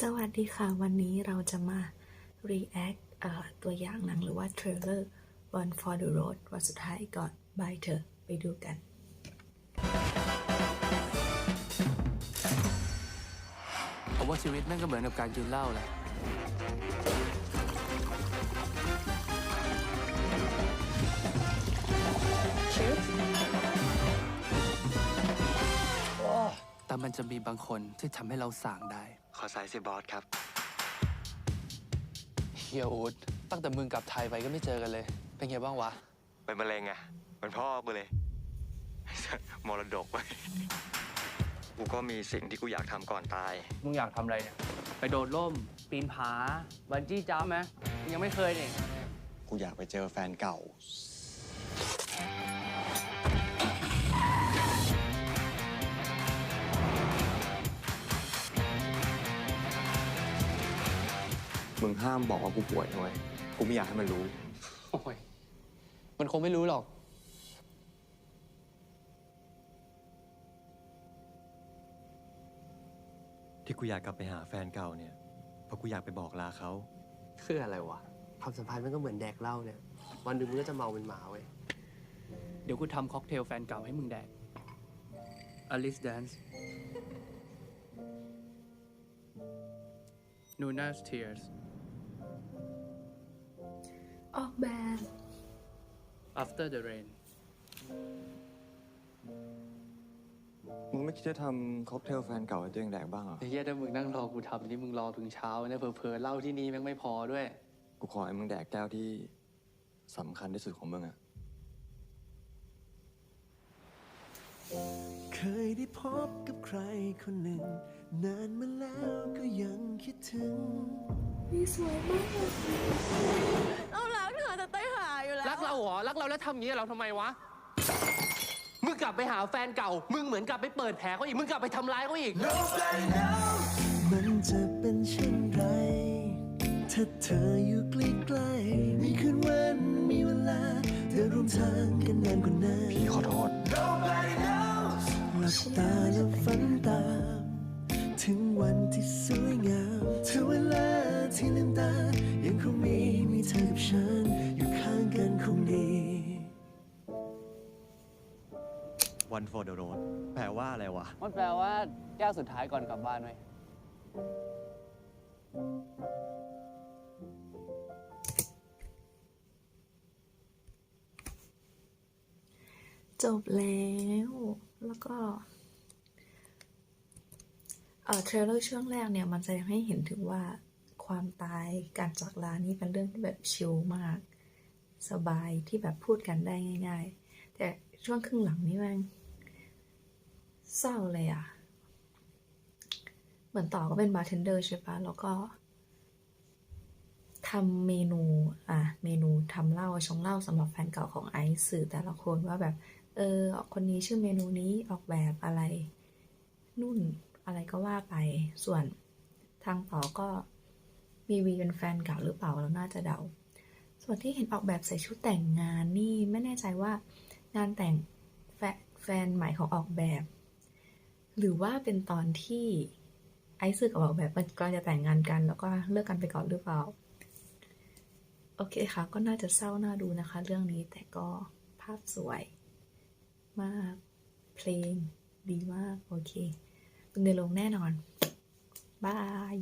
สวัสดีค่ะวันนี้เราจะมา react เอ่อตัวอย่างหนังหรือว่า trailer One for the Road วันสุดท้ายก่อนบายเธอไปดูกัน ผมว่าชีวิตแม่งก็เหมือนกับการกินเหล้าแหละแต่มันจะมีบางคนที่ทำให้เราสางได้ ขอสายสิบอสครับ เฮียอูดตั้งแต่มึงกลับไทยไปก็ไม่เจอกันเลย เป็นไงบ้างวะ เป็นมะเร็งอะเป็นพ่อกูเลย มรดกไปกูก็มีสิ่งที่กูอยากทำก่อนตาย มึงอยากทำอะไรเนี่ย ไปโดดร่ม ปีนผา บันจี้จ้ำไหมมึงยังไม่เคยนี่ กูอยากไปเจอแฟนเก่า มึงห้ามบอกว่ากูป่วยนะเว้ยกูไม่อยากให้มันรู้ โอ้ยมันคงไม่รู้หรอก ที่กูอยากกลับไปหาแฟนเก่าเนี่ย เพราะกูอยากไปบอกลาเขา คืออะไรวะความสัมพันธ์มันก็เหมือนแดกเหล้าเนี่ย วันหนึ่งมึงก็จะเมาเป็นหมาเว้ย เดี๋ยวกูทำค็อกเทลแฟนเก่าให้มึงแดก Alice Dance Nuna's Tears ออกแบบ After the Rain มึงไม่คิดจะทำค็อกเทลแฟนเก่าให้ตัวเองแดกบ้างเหรอไอ้เหี้ยถ้ามึงนั่งรอกูทำนี่มึงรอถึงเช้าเนี่ยเผลอๆเหล้าที่นี่แม่งไม่พอด้วย กูขอให้มึงแดกแก้วที่สำคัญที่สุดของมึงอะเคยได้พบกับใครคนหนึ่ง นานมาแล้วก็ยังคิด ถึงนี่สวยมากเรารักเธอจะตายหาอยู่แล้วรักเราเหรอ รักเราแล้วทำอย่างนี้กับเราทำไมวะ มึงกลับไปหาแฟนเก่า มึงเหมือนกลับไปเปิดแผลเขาอีก มึงกลับไปทำร้ายเขาอีก มันจะเป็นเช่นไร ถ้าเธออยู่ใกล้ๆมีคืนวันมีเวลาเดินร่วมทางกันนานกว่านั้นพี่ขอโทษหลับตาแล้วฝันตาม ถึงวันที่สวย One for the road แปลว่าอะไรวะ มันแปลว่าแก้วสุดท้ายก่อนกลับบ้านเว้ยจบแล้ว แล้วก็ เอ่อเทรลเลอร์ช่วงแรกเนี่ย มันจะยังให้เห็นถึงว่าความตายการจากลานี่เป็นเรื่องที่แบบชิลมาก สบายที่แบบพูดกันได้ง่าย ๆ แต่ช่วงครึ่งหลังนี่แมัน เศร้าเลยอะเหมือนต่อก็เป็นบาร์เทนเดอร์ใช่ปะแล้วก็ทำเมนูอะเมนูทำเหล้าชงเหล้าสำหรับแฟนเก่าของไอซ์สื่อแต่ละคนว่าแบบ เออคนนี้ชื่อเมนูนี้ออกแบบอะไร นุ่นอะไรก็ว่าไปส่วนทางต่อก็มีวีเป็นแฟนเก่าหรือเปล่าเราน่าจะเดา ส่วนที่เห็นออกแบบใส่ชุดแต่งงานนี่ไม่แน่ใจว่างานแต่งแฟแฟนใหม่ของออกแบบ หรือว่าเป็นตอนที่ไอซ์สึกกับออกแบบมันกำลังจะแต่งงานกัน แล้วก็เลิกกันไปก่อนหรือเปล่า โอเคค่ะ ก็น่าจะเศร้าน่าดูนะคะ เรื่องนี้แต่ก็ภาพสวย มาก เพลง ดีมาก โอเคเป็นในโรงแน่นอน บาย